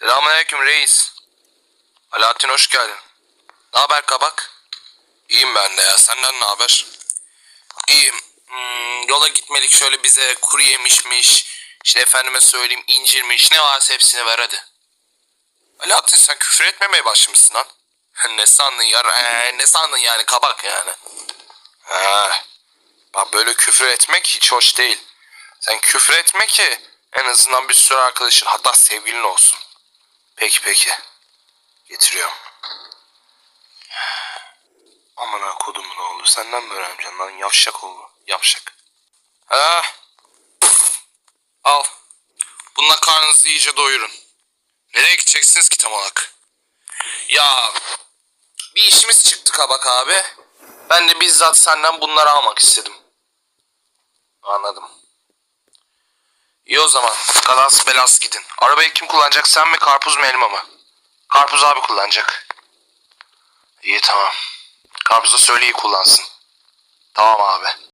Selamünaleyküm reis. Alaaddin hoş geldin. Ne haber kabak? İyiyim ben de ya. Senden ne haber? İyiyim. Hmm, yola gitmelik şöyle bize kuru yemişmiş. İşte efendime söyleyeyim incirmiş. Ne varsa hepsini ver hadi. Alaaddin sen küfür etmemeye başlamışsın lan. ne sandın ya? Ee, ne sandın yani kabak yani? Ha. Bak böyle küfür etmek hiç hoş değil. Sen küfür etme ki en azından bir sürü arkadaşın hatta sevgilin olsun. Peki peki. Getiriyorum. Aman ha kodumun oğlu senden mi öğreneceğim lan yavşak oğlu yavşak. Ha. Al. Bununla karnınızı iyice doyurun. Nereye gideceksiniz ki tam olarak? Ya bir işimiz çıktı kabak abi. Ben de bizzat senden bunları almak istedim. Anladım. İyi o zaman. Galas belas gidin. Arabayı kim kullanacak sen mi karpuz mu elma mı? Karpuz abi kullanacak. İyi tamam. Karpuz da söyle iyi kullansın. Tamam abi.